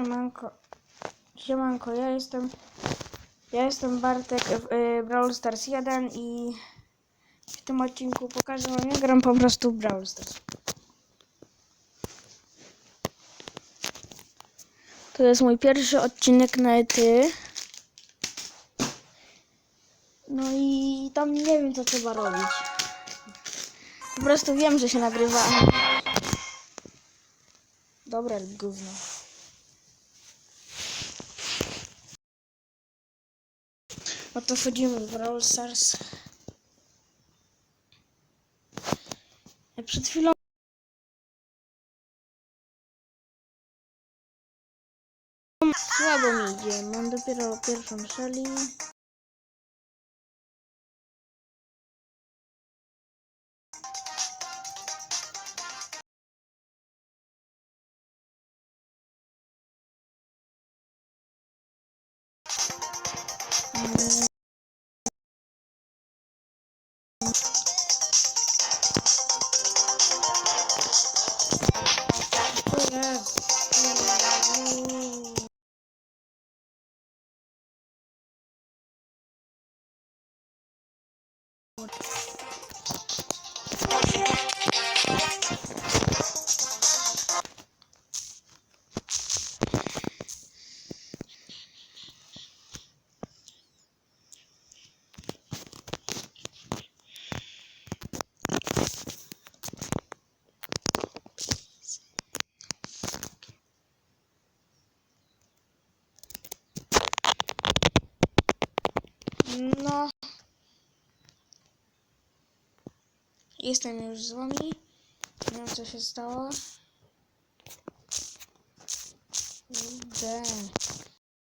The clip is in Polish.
Siemanko. Siemanko, ja jestem. Ja jestem Bartek w y, Brawl Stars 1 i w tym odcinku pokażę wam jak gram po prostu w Brawl Stars. To jest mój pierwszy odcinek na ety. No i tam nie wiem co trzeba robić. Po prostu wiem, że się nagrywa. Dobra, gówno. No to wchodzimy w Brawl Stars. Przed chwilą słabo mi idzie. Mam dopiero pierwszą Shelly. What? Z wami. Nie wiem co się stało. Kurde.